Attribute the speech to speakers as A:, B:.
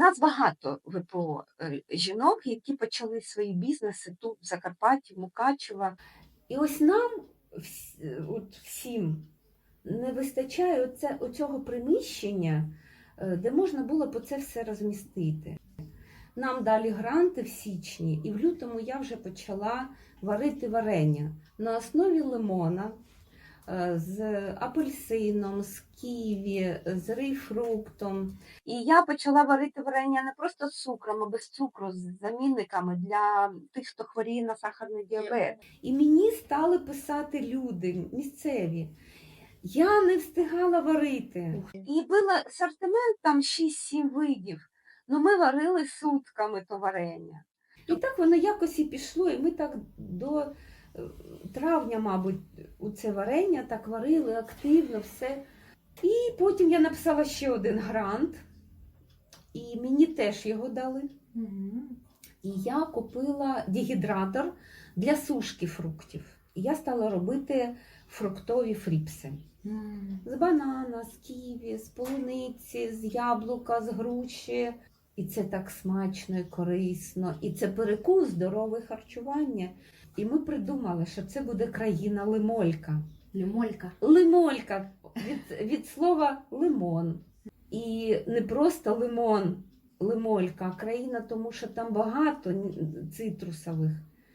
A: нас багато ВПО е, жінок, які почали свої бізнеси тут, в Закарпатті, в Мукачево. І ось нам от всім не вистачає оце, оцього приміщення, е, де можна було б це все розмістити. Нам дали гранти в січні, і в лютому я вже почала варити варення на основі лимона е, з апельсином, з ківі, з рейфруктом. І я почала варити варення не просто з цукром, а без цукру, з замінниками для тих, хто хворіє на сахарний діабет. І мені стали писати люди місцеві. Я не встигала варити. І був асортимент там 6-7 видів. Ну ми варили сутками то варення. І так воно якось і пішло, і ми так до е, травня, мабуть, у це варення так варили активно все. І потім я написала ще один грант, і мені теж його дали. І я купила дегідратор для сушки фруктів. І я стала робити фруктові фріпси. З банана, з ківі, з полуниці, з яблука, з груші. І це так смачно і корисно. І це перекус здорове харчування. І ми придумали, що це буде країна лимолька.
B: Лимолька.
A: Лимолька від, від слова лимон. І не просто лимон, лимолька, а країна, тому що там багато цитрусових.